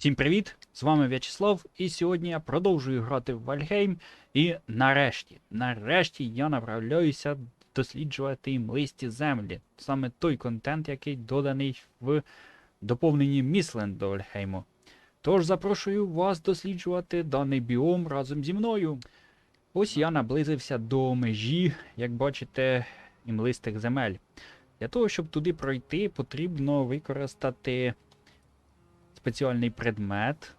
Всім привіт! З вами В'ячеслав, і сьогодні я продовжую грати в Вальгейм. І нарешті, нарешті я направляюся досліджувати млисті землі. Саме той контент, який доданий в доповненні Місленд до Вальгейму. Тож запрошую вас досліджувати даний біом разом зі мною. Ось я наблизився до межі, як бачите, імлистих земель. Для того, щоб туди пройти, потрібно використати спеціальний предмет.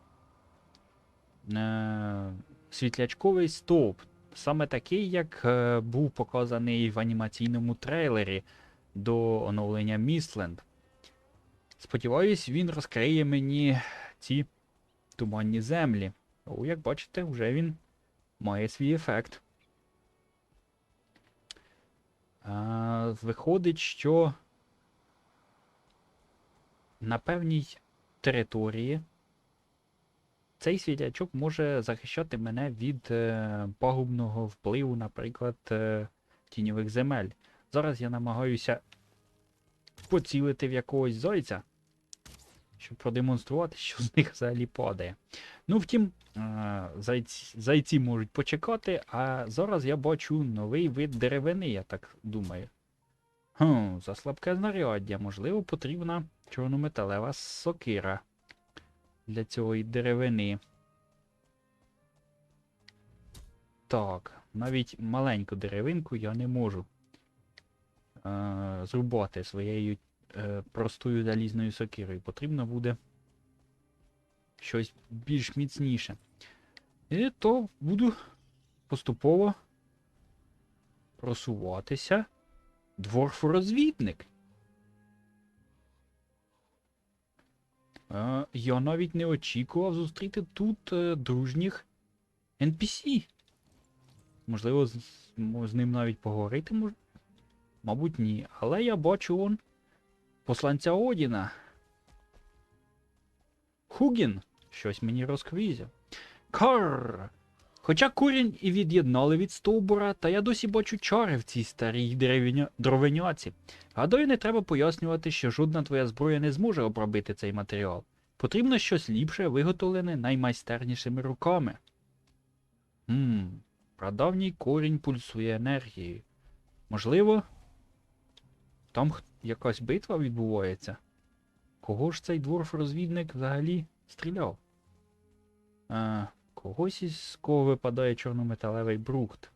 Е, світлячковий стовп. Саме такий, як е, був показаний в анімаційному трейлері до оновлення Містленд. Сподіваюсь, він розкриє мені ці туманні землі. О, як бачите, вже він має свій ефект. А, виходить, що на певній території цей світлячок може захищати мене від е, пагубного впливу, наприклад, е, тіньових земель. Зараз я намагаюся поцілити в якогось зайця, щоб продемонструвати, що з них взагалі падає. Ну, втім, е, зайці, зайці можуть почекати, а зараз я бачу новий вид деревини, я так думаю. Хм, за слабке знаряддя, можливо, потрібна чорнометалева сокира для цієї деревини. Так, навіть маленьку деревинку я не можу е, зрубати своєю е, простою залізною сокирою. Потрібно буде щось більш міцніше. І то буду поступово просуватися. Дворфорозвідник. Е, я навіть не очікував зустріти тут е, дружніх NPC. Можливо, з, з ним навіть поговорити мож... Мабуть, ні. Але я бачу он посланця Одіна. Хугін. Щось мені розквізя. Карр! Хоча курінь і від'єднали від стовбура, та я досі бачу чари в цій старій деревня... дровеняці. Гадаю, не треба пояснювати, що жодна твоя зброя не зможе обробити цей матеріал. Потрібно щось ліпше, виготовлене наймайстернішими руками. Хм, прадавній корінь пульсує енергією. Можливо, там якась битва відбувається. Кого ж цей дворф-розвідник взагалі стріляв? А, когось із кого випадає чорнометалевий брухт.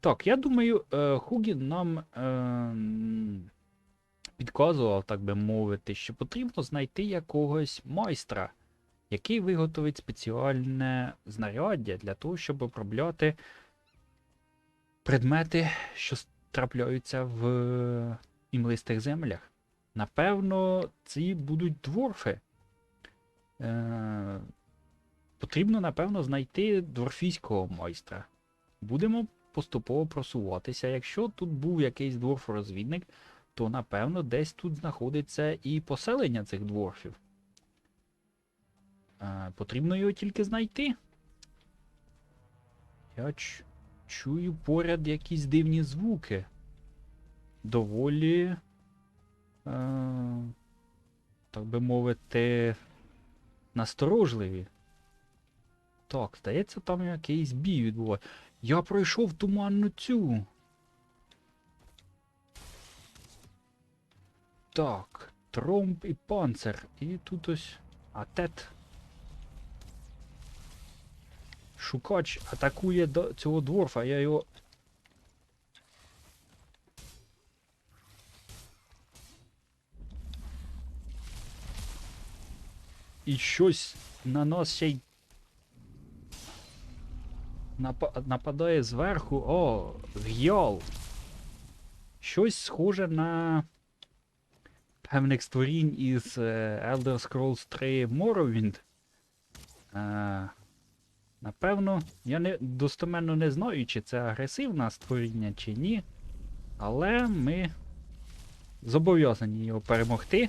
Так, я думаю, е, Хугін нам е, підказував, так би мовити, що потрібно знайти якогось майстра, який виготовить спеціальне знаряддя для того, щоб обробляти предмети, що трапляються в імлистих землях. Напевно, ці будуть дворфи. Е, потрібно, напевно, знайти дворфійського майстра. Будемо поступово просуватися. Якщо тут був якийсь дворф-розвідник, то напевно десь тут знаходиться і поселення цих дворфів. Е, потрібно його тільки знайти. Я чую поряд якісь дивні звуки. Доволі. Е, так би мовити, насторожливі. Так, здається, там якийсь бій відбувається. Я пройшов туманну цю. Так, тромб і панцир. І тут ось атет. Шукач атакує до цього дворфа, я його. І щось на нас ще й напа- нападає зверху. О, гьол. Щось схоже на певних створінь із е, Elder Scrolls 3 Morrowind. Е, напевно, я не достеменно не знаю, чи це агресивне створіння, чи ні. Але ми зобов'язані його перемогти.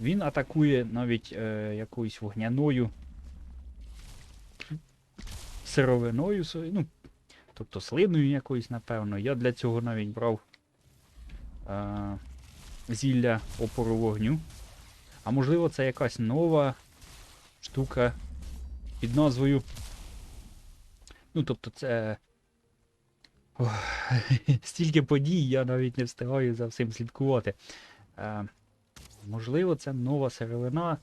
Він атакує навіть е, якоюсь вогняною сировиною, ну, тобто слиною якоюсь, напевно. Я для цього навіть брав е, зілля опору вогню. А можливо, це якась нова штука під назвою. Ну, тобто це. Ох, стільки подій, я навіть не встигаю за всім слідкувати. Е, можливо, це нова сировина.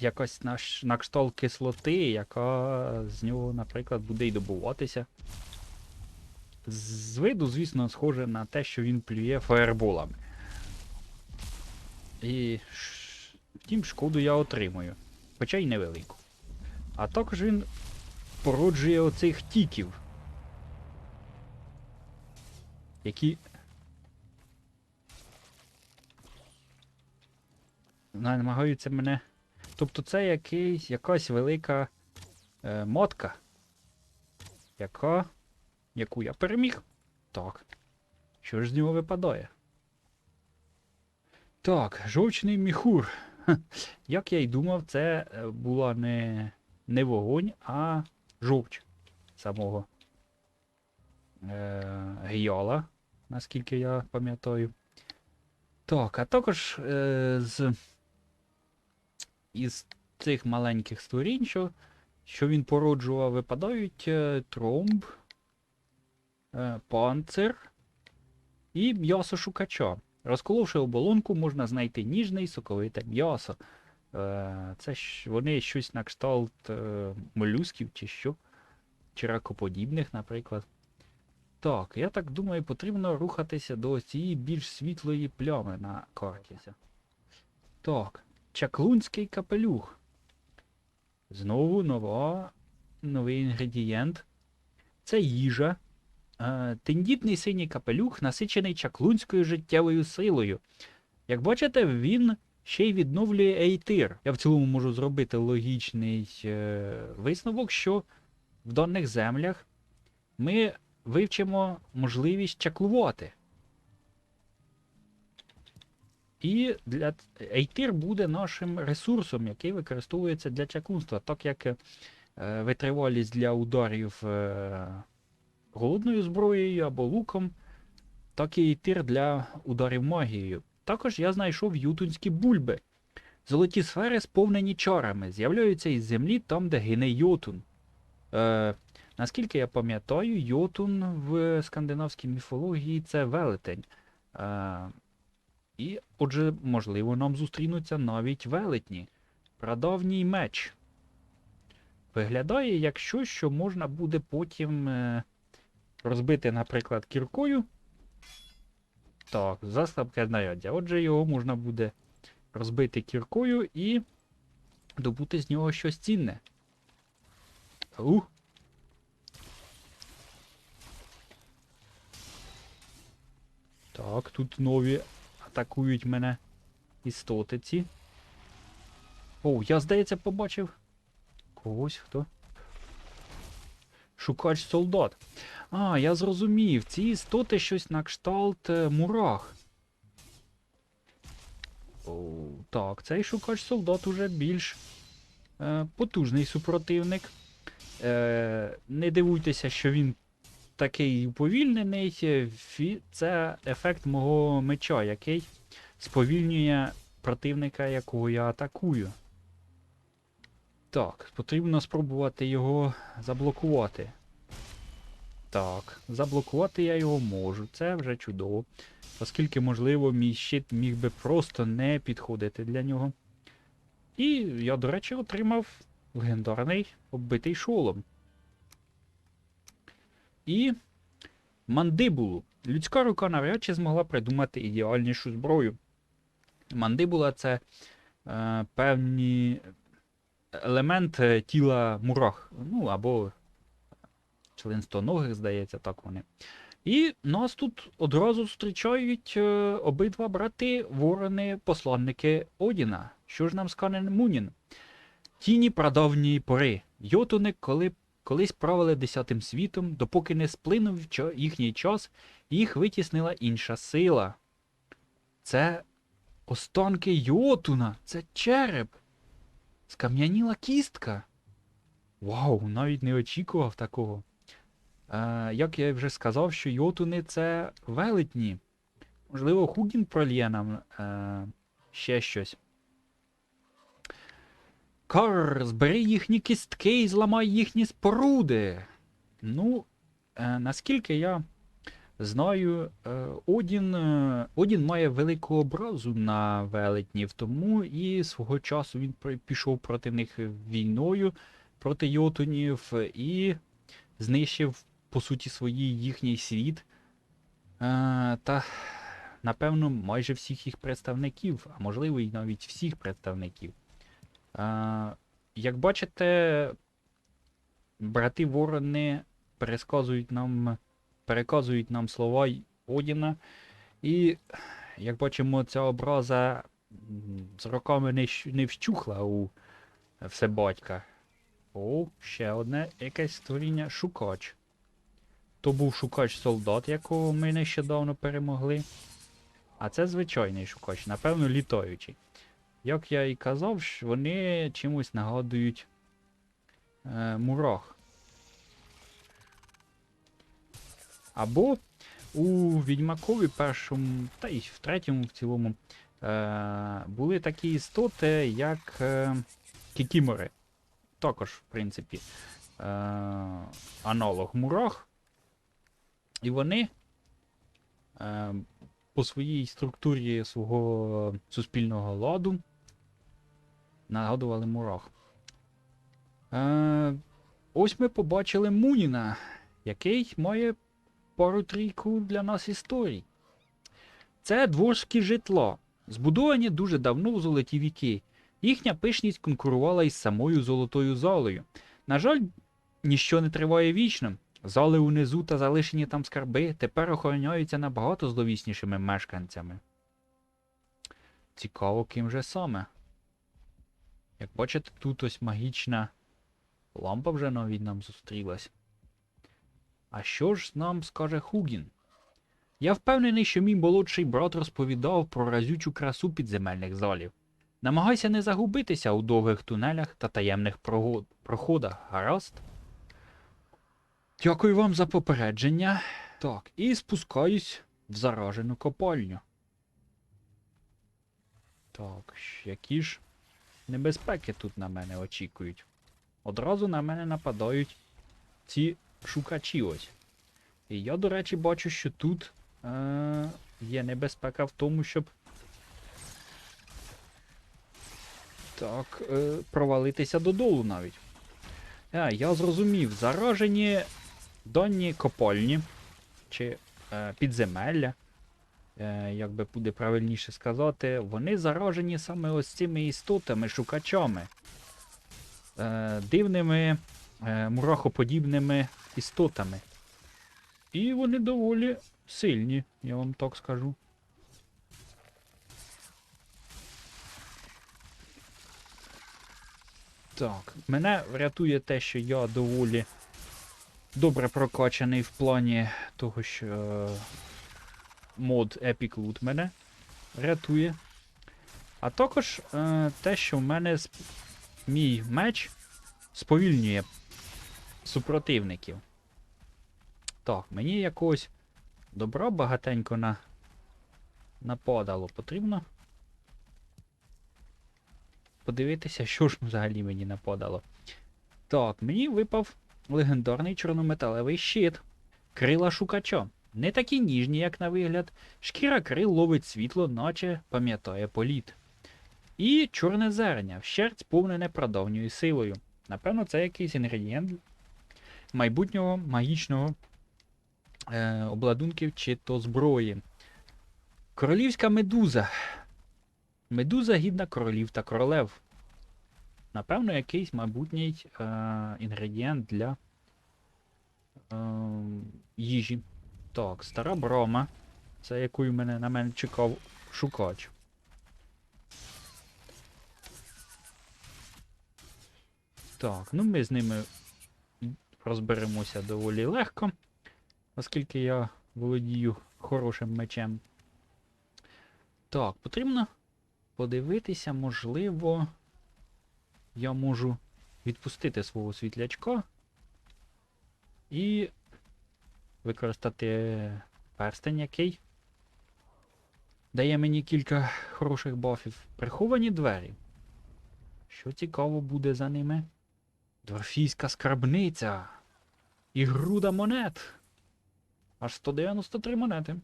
Якась наш, на кшталт кислоти, яка з нього, наприклад, буде й добуватися. З виду, звісно, схоже на те, що він плює фаерболами. І втім, шкоду я отримую. Хоча й невелику. А також він породжує оцих тіків. Які. Намагаються мене. Тобто це якийсь, якась велика е, мотка. Яка. Яку я переміг. Так. Що ж з нього випадає? Так, жовчний міхур. Як я й думав, це е, була не, не вогонь, а жовч самого е, гіала, наскільки я пам'ятаю. Так, а також е, з із цих маленьких створінь, що, що він породжував, випадають е, тромб, е, панцир і м'ясо шукача. Розколовши оболонку, можна знайти ніжне і соковите м'ясо. Е, Це ж вони щось на кшталт молюсків чи що, чи ракоподібних, наприклад. Так, я так думаю, потрібно рухатися до цієї більш світлої плями на карті. Так, чаклунський капелюх. Знову нова, новий інгредієнт. Це їжа. Е, Тендітний синій капелюх насичений чаклунською життєвою силою. Як бачите, він ще й відновлює ейтир. Я в цілому можу зробити логічний е, висновок, що в даних землях ми вивчимо можливість чаклувати. І для ейтир буде нашим ресурсом, який використовується для чаклунства, так як е, витривалість для ударів е, голодною зброєю або луком, так і тир для ударів магією. Також я знайшов ютунські бульби. Золоті сфери сповнені чарами, з'являються із землі там, де гине йотун. Е, наскільки я пам'ятаю, йотун в скандинавській міфології це велетень. Е, і, отже, можливо, нам зустрінуться навіть велетні. Прадавній меч. Виглядає як щось, що можна буде потім. Е, розбити, наприклад, кіркою. Так, за слабке знаряддя. Отже, його можна буде розбити кіркою і добути з нього щось цінне. У. Так, тут нові атакують мене істотиці. О, я, здається, побачив. Когось хто? Шукач солдат. А, я зрозумів. Ці істоти щось на кшталт е, мурах. О, так, цей шукач солдат уже більш е, потужний супротивник. Е, Не дивуйтеся, що він такий уповільнений. Це ефект мого меча, який сповільнює противника, якого я атакую. Так, потрібно спробувати його заблокувати. Так, заблокувати я його можу, це вже чудово. Оскільки, можливо, мій щит міг би просто не підходити для нього. І я, до речі, отримав легендарний оббитий шолом. І мандибулу. Людська рука навряд чи змогла придумати ідеальнішу зброю. Мандибула це е, певні елемент е, тіла мурах. Ну, або членстоногих, здається, так вони. І нас тут одразу зустрічають е, обидва брати, ворони, посланники Одіна. Що ж нам скаже Мунін? Тіні прадавньої пори. Йотуни, коли колись правили десятим світом, допоки не сплинув їхній час, їх витіснила інша сила. Це останки Йотуна, це череп. Скам'яніла кістка. Вау, навіть не очікував такого. Е, як я вже сказав, що йотуни це велетні. Можливо, Хугін прольє нам е, ще щось. Кар, збери їхні кістки і зламай їхні споруди. Ну, е, наскільки я знаю, е, Одін, е, Одін має велику образу на велетнів, тому і свого часу він пішов проти них війною, проти Йотунів і знищив, по суті, своїй їхній світ. Е, та, напевно, майже всіх їх представників, а можливо, і навіть всіх представників. Як бачите, брати Ворони пересказують нам, переказують нам слова Одіна. І, як бачимо, ця образа з роками не, не вщухла у всебатька. О, ще одне якесь створіння шукач. То був шукач солдат, якого ми нещодавно перемогли. А це звичайний шукач, напевно, літаючий. Як я і казав, вони чимось нагадують е, мурах. Або у Відьмакові першому, та й в третьому в цілому, е, були такі істоти, як е, кікімори. Також, в принципі, е, аналог мурах. І вони е, по своїй структурі свого суспільного ладу нагадували мурах. Е, ось ми побачили Муніна, який має пару-трійку для нас історій. Це дворське житло, збудовані дуже давно в золоті віки. Їхня пишність конкурувала із самою золотою залою. На жаль, ніщо не триває вічно. Зали унизу та залишені там скарби тепер охороняються набагато зловіснішими мешканцями. Цікаво, ким же саме. Як бачите, тут ось магічна лампа вже навіть нам зустрілась. А що ж нам скаже Хугін? Я впевнений, що мій молодший брат розповідав про разючу красу підземельних залів. Намагайся не загубитися у довгих тунелях та таємних проходах, гаразд? Дякую вам за попередження. Так, і спускаюсь в заражену копальню. Так, які ж небезпеки тут на мене очікують. Одразу на мене нападають ці шукачі ось. І я, до речі, бачу, що тут е- є небезпека в тому, щоб. Так, е- провалитися додолу навіть. А, я зрозумів, заражені дані копальні чи е, підземелля, як би буде правильніше сказати, вони заражені саме ось цими істотами, шукачами, е, дивними е, мурахоподібними істотами. І вони доволі сильні, я вам так скажу. Так, мене врятує те, що я доволі добре прокачаний в плані того, що е, мод Epic Loot мене рятує. А також е, те, що в мене сп- мій меч сповільнює супротивників. Так, мені якогось добра багатенько на... нападало. Потрібно подивитися, що ж взагалі мені нападало. Так, мені випав легендарний чорнометалевий щит. Крила шукача. Не такі ніжні, як на вигляд. Шкіра крил ловить світло, наче пам'ятає політ. І чорне зерня, вщерть сповнене прадавньою силою. Напевно, це якийсь інгредієнт майбутнього магічного е, обладунків чи то зброї. Королівська медуза. Медуза гідна королів та королев. Напевно, якийсь майбутній е, інгредієнт для е, їжі. Так, стара брома. Це якою мене, на мене чекав шукач. Так, ну ми з ними розберемося доволі легко, оскільки я володію хорошим мечем. Так, потрібно подивитися, можливо, я можу відпустити свого світлячка і використати перстень, який дає мені кілька хороших бафів. Приховані двері. Що цікаво буде за ними? Дворфійська скарбниця. І груда монет. Аж 193 монети.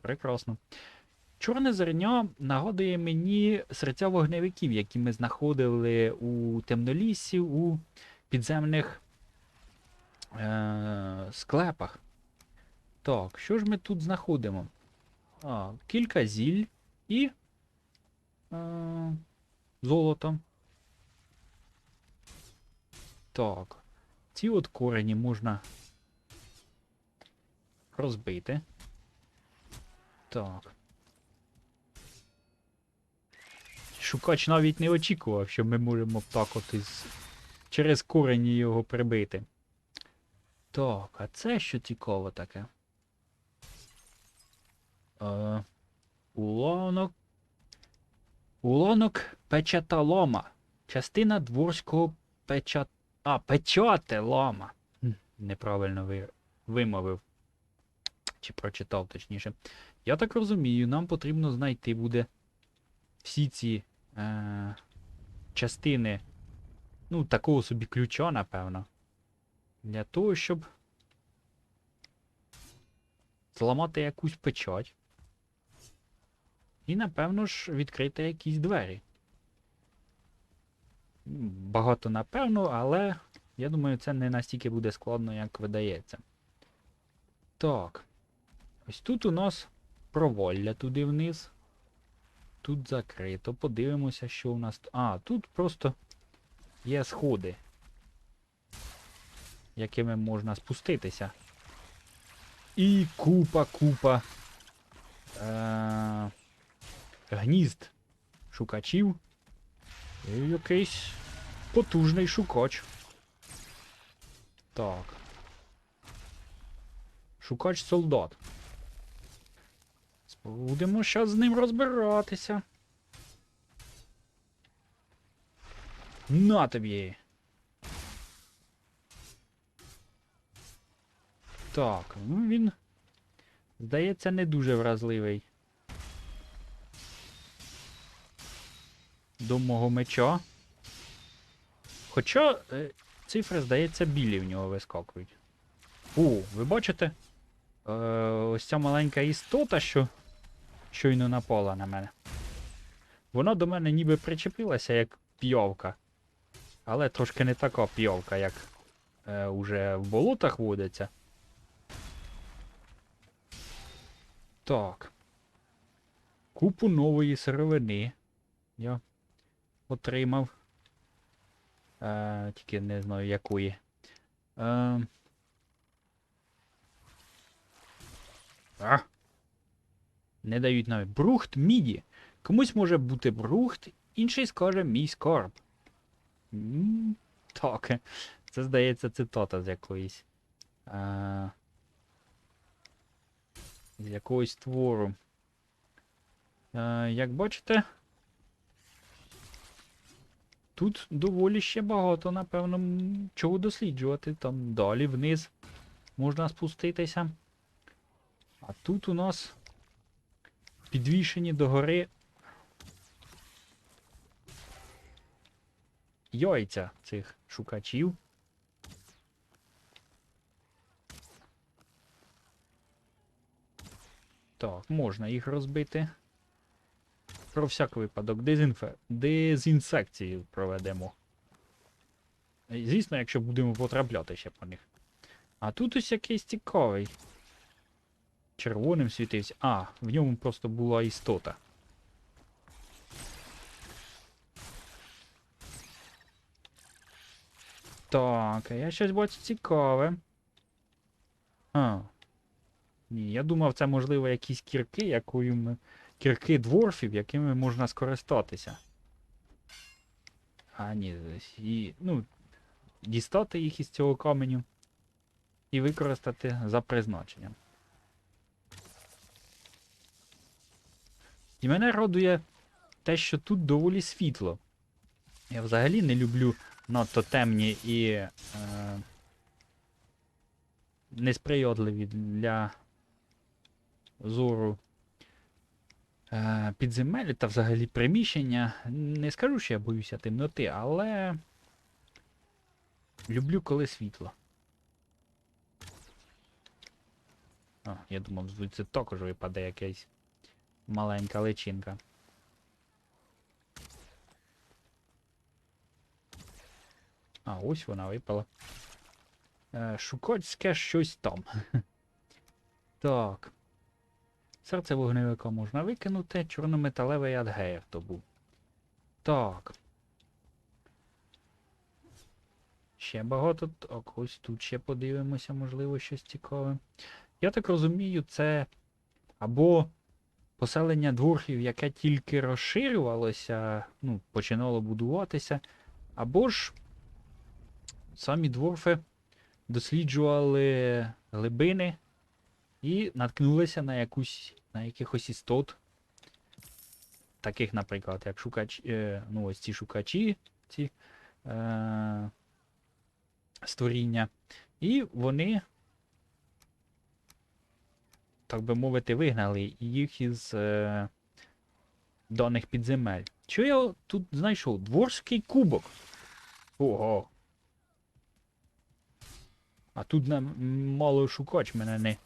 Прекрасно. Чорне зерня нагадує мені серця вогневиків, які ми знаходили у темноліссі у підземних е- склепах. Так, що ж ми тут знаходимо? А, кілька зіль і е- золото. Так. Ці от корені можна розбити. Так. Шукач навіть не очікував, що ми можемо так от із... через корені його прибити. Так, а це що цікаво таке? Е, улонок. Улонок печаталома. Частина дворського печат... А, печателома. Хм, Неправильно ви... вимовив. Чи прочитав, точніше. Я так розумію, нам потрібно знайти буде всі ці е, частини, ну, такого собі ключа, напевно. Для того, щоб зламати якусь печать. І, напевно ж, відкрити якісь двері. Багато напевно, але я думаю, це не настільки буде складно, як видається. Так. Ось тут у нас провалля туди вниз. Тут закрито. Подивимося, що у нас. А, тут просто є сходи, якими можна спуститися. І купа, купа е- гнізд шукачів. І якийсь потужний шукач. Так. Шукач солдат. Будемо зараз з ним розбиратися. На тобі. Так, ну він. Здається, не дуже вразливий. До мого меча. Хоча е, цифри, здається, білі в нього вискакують. О, ви бачите? Е, ось ця маленька істота, що щойно напала на мене. Вона до мене ніби причепилася як п'явка. Але трошки не така п'явка, як е, уже в болотах водиться. Так. Купу нової сировини. Я отримав. Е, тільки не знаю якої. Е, а. Не дають навіть. Брухт міді. Комусь може бути брухт, інший скаже мій скарб. Так. Це здається цитата з якоїсь. А, з якогось твору. А, як бачите, тут доволі ще багато, напевно, чого досліджувати. Там далі вниз можна спуститися. А тут у нас підвішені догори яйця цих шукачів. Так, можна їх розбити. Про всяк випадок дезінфе... дезінсекцію проведемо. Звісно, якщо будемо потрапляти ще по них. А тут ось якийсь цікавий. Червоним світився. А, в ньому просто була істота. Так, я щось бачу цікаве. А. Ні, я думав, це можливо якісь кірки, якою. Кірки дворфів, якими можна скористатися. А, ні, і, ну, дістати їх із цього каменю і використати за призначенням. І мене радує те, що тут доволі світло. Я взагалі не люблю надто темні і е, несприятливі для зору е, підземелі та взагалі приміщення. Не скажу, що я боюся темноти, але люблю коли світло. О, я думав, звідси також випаде якась маленька личинка. А, ось вона випала. Е, Шукоцьке щось там. так. Серце вогневика можна викинути. Чорнометалевий адгеєр то був. Так. Ще багато. Так, ось тут ще подивимося, можливо, щось цікаве. Я так розумію, це або поселення дворфів, яке тільки розширювалося, ну, починало будуватися, або ж самі дворфи досліджували глибини і наткнулися на якусь на якихось істот. Таких, наприклад, як шукач, е, ну, ось ці шукачі, ці е, створіння. І вони, так би мовити, вигнали їх із е, даних підземель. Що я тут знайшов? Дворський кубок. Ого. А тут нам мало шукач мене не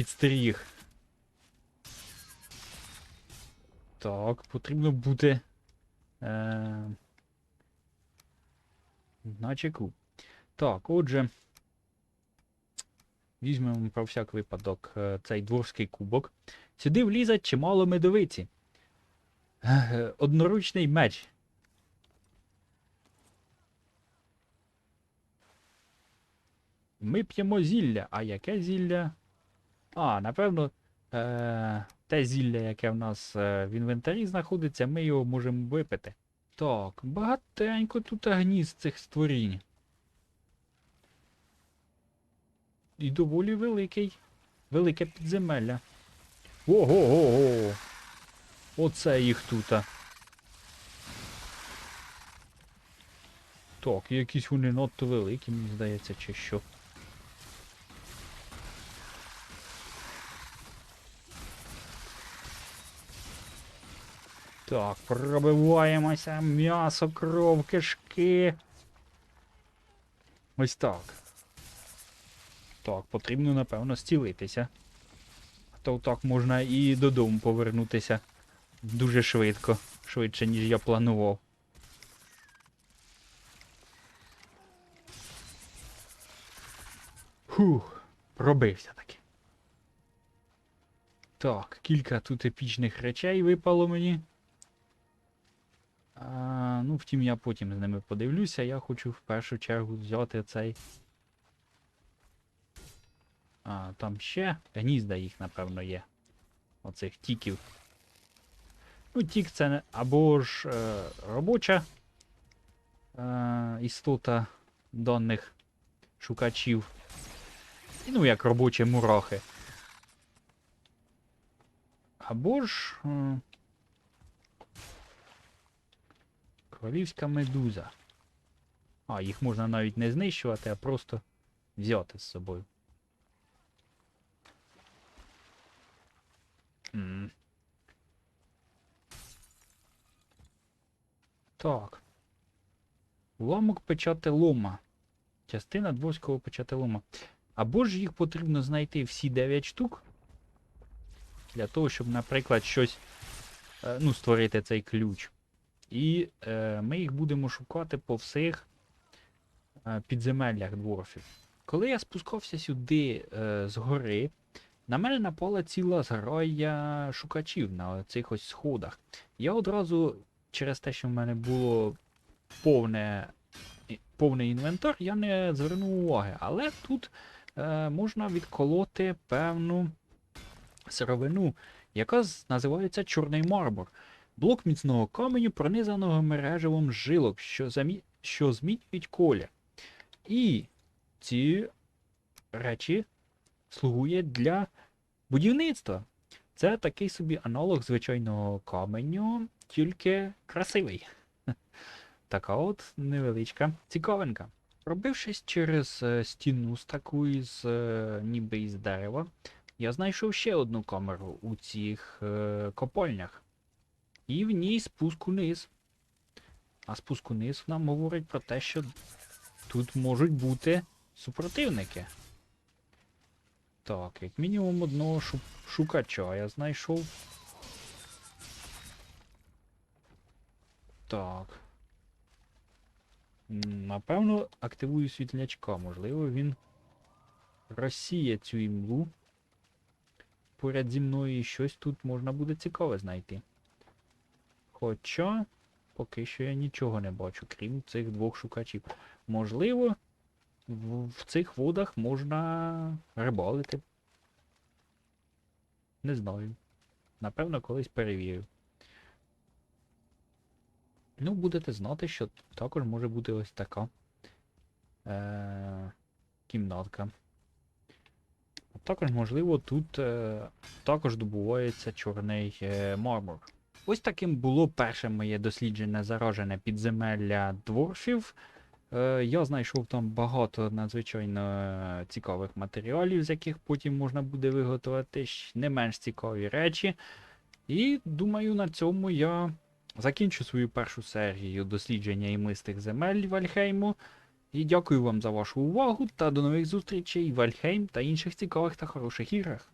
підстеріг. Так, потрібно бути. Е... На чеку. Так, отже. Візьмемо про всяк випадок е, цей дворський кубок. Сюди влізе чимало медовиці. Е, Одноручний меч. Ми п'ємо зілля. А яке зілля? А, напевно, е- те зілля, яке в нас е, в інвентарі знаходиться, ми його можемо випити. Так, багатенько тут гнізд цих створінь. І доволі великий. Велике підземелля. Ого-го-го! Оце їх тут. Так, якісь вони надто великі, мені здається, чи що. Так, пробиваємося. М'ясо, кров, кишки. Ось так. Так, потрібно, напевно, стілитися. А то так можна і додому повернутися дуже швидко. Швидше, ніж я планував. Фух, пробився таки. Так, кілька тут епічних речей випало мені. Ну, втім, я потім з ними подивлюся. Я хочу в першу чергу взяти цей. А, там ще гнізда їх, напевно, є. Оцих тіків. Ну, тік це не або ж е, робоча е, істота даних шукачів. І, Ну, як робочі мурахи. Або ж. Е, Королівська медуза. А, їх можна навіть не знищувати, а просто взяти з собою. М. Так. Уламок печати лома. Частина дворського печати лома. Або ж їх потрібно знайти всі 9 штук. Для того, щоб, наприклад, щось. е, Ну, створити цей ключ. І е, ми їх будемо шукати по всіх е, підземеллях дворфів. Коли я спускався сюди е, з на мене напала ціла зграя шукачів на цих ось сходах. Я одразу, через те, що в мене було повне, повний інвентар, я не звернув уваги. Але тут е, можна відколоти певну сировину, яка називається чорний мармур. Блок міцного каменю, пронизаного мережевом жилок, що, замі... що змінюють колір. І ці речі слугують для будівництва. Це такий собі аналог звичайного каменю, тільки красивий. Така от невеличка цікавинка. Пробившись через е, стіну з таку із, е, ніби із дерева, Я знайшов ще одну камеру у цих е, копальнях. І в ній спуск униз. А спуск униз нам говорить про те, що тут можуть бути супротивники. Так, як мінімум одного шу- шукача я знайшов. Так. Напевно, активую світлячка. Можливо, він розсіє цю імлу. Поряд зі мною і щось тут можна буде цікаве знайти. Хоча, поки що я нічого не бачу, крім цих двох шукачів. Можливо, в, в цих водах можна рибалити. Не знаю. Напевно, колись перевірю. Ну, будете знати, що також може бути ось така е- кімнатка. Також, можливо, тут е- також добувається чорний е- мармур. Ось таким було перше моє досліджене заражене підземелля дворфів. Е, я знайшов там багато надзвичайно цікавих матеріалів, з яких потім можна буде виготовити не менш цікаві речі. І думаю, на цьому я закінчу свою першу серію дослідження імистих земель Вальхейму. І дякую вам за вашу увагу та до нових зустрічей в Вальхейм та інших цікавих та хороших іграх.